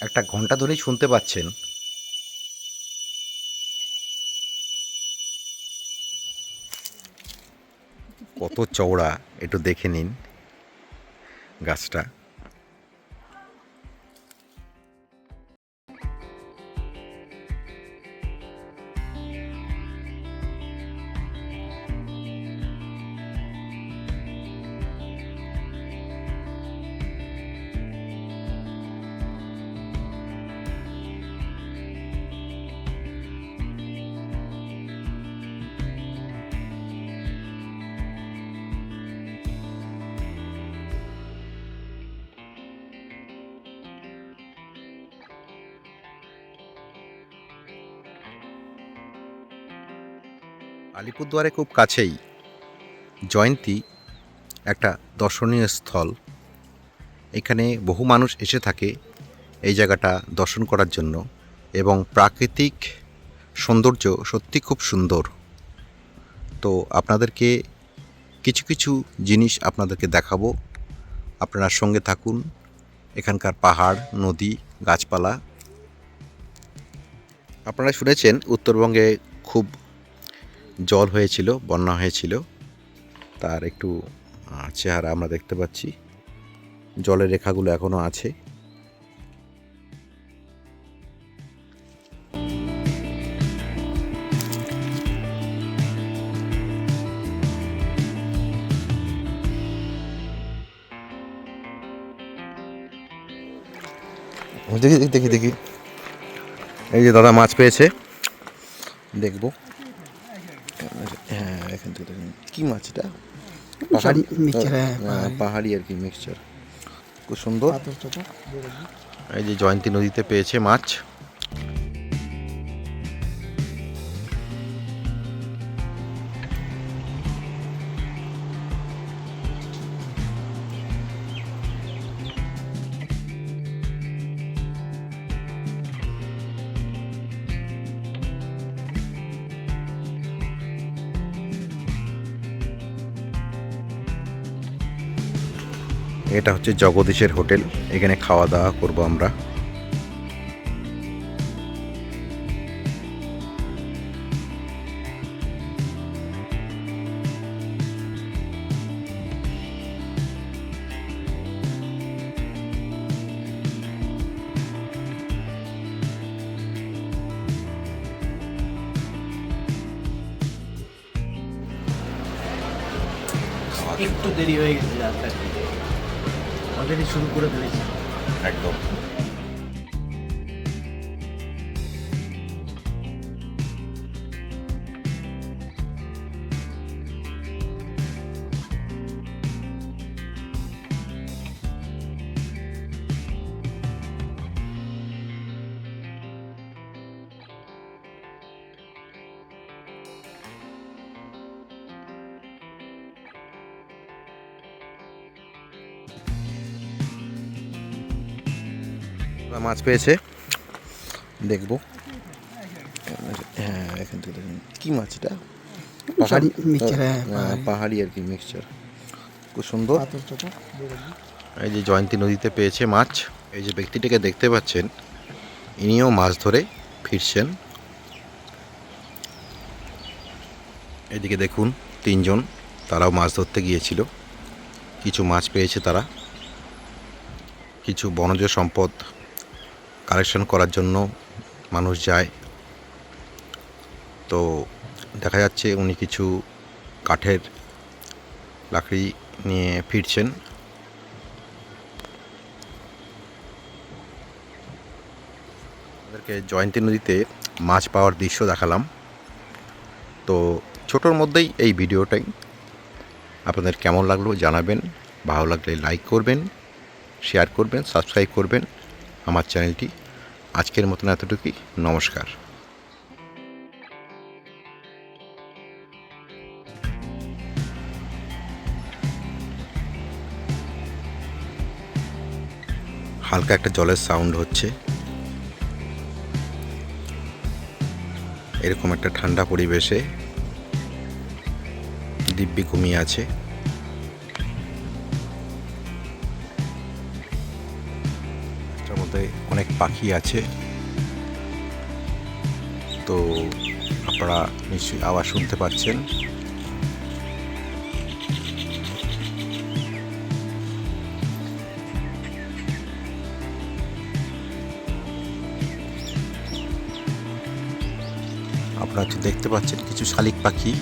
একটা ঘণ্টা ধরেই শুনতে পাচ্ছেন। কত চওড়া একটু দেখে নিন গাছটা। আলিপুরদুয়ারে খুব কাছেই জয়ন্তী একটা দর্শনীয় স্থল। এখানে বহু মানুষ এসে থাকে এই জায়গাটা দর্শন করার জন্য এবং প্রাকৃতিক সৌন্দর্য সত্যি খুব সুন্দর। তো আপনাদেরকে কিছু কিছু জিনিস আপনাদেরকে দেখাবো। আপনারা সঙ্গে থাকুন। এখানকার পাহাড়, নদী, গাছপালা। আপনারা শুনেছেন উত্তরবঙ্গে খুব জল হয়েছিল, বন্যা হয়েছিল। তার একটু চেহারা আমরা দেখতে পাচ্ছি। জলের রেখাগুলো এখনও আছে। দেখি দেখি দেখি দেখি। এই যে দাদা মাছ পেয়েছে। দেখব। হ্যাঁ এখান থেকে দেখুন। কি মাছ এটা? পাহাড়ি মিক্সচার হ্যাঁ, হ্যাঁ। পাহাড়ি। আর কি মিক্সচার খুব সুন্দর। এই যে জয়ন্তী নদীতে পেয়েছে মাছ। এটা হচ্ছে জগদীশের হোটেল। এখানে খাওয়া দাওয়া করব আমরা। একটু দেরি হয়ে গেছে অলরেডি শুরু করে ফেলেছি একদম। মাছ পেয়েছে। দেখব। হ্যাঁ এখান থেকে দেখুন। কি মাছ এটা? পাহাড়ি? হ্যাঁ, হ্যাঁ, পাহাড়ি। পাহাড়ি আর কি মিক্সচার খুব সুন্দর। এই যে জয়ন্তী নদীতে পেয়েছে মাছ। এই যে ব্যক্তিটাকে দেখতে পাচ্ছেন ইনিও মাছ ধরে ফিরছেন। এদিকে দেখুন তিনজন তারাও মাছ ধরতে গিয়েছিল। কিছু মাছ পেয়েছে তারা। কিছু বনজ সম্পদ কালেকশন করার জন্য মানুষ যায়। তো দেখা যাচ্ছে উনি কিছু কাঠের লাকড়ি নিয়ে ফিরছেন। আমাদেরকে জয়ন্তী নদীতে মাছ পাওয়ার দৃশ্য দেখালাম। তো ছোটোর মধ্যেই এই ভিডিওটাই। আপনাদের কেমন লাগল জানাবেন। ভালো লাগলে লাইক করবেন শেয়ার করবেন সাবস্ক্রাইব করবেন। আমার চ্যানেলটি আজকের মতন এতটুকুই, নমস্কার। হালকা একটা জলের সাউন্ড হচ্ছে। এরকম একটা ঠান্ডা পরিবেশে দিব্যি ঘুমিয়ে আছে। এটার মধ্যে অনেক পাখি আছে। তো আপনারা নিশ্চয়ই আওয়াজ শুনতে পাচ্ছেন। আপনারা দেখতে পাচ্ছেন কিছু শালিক পাখি।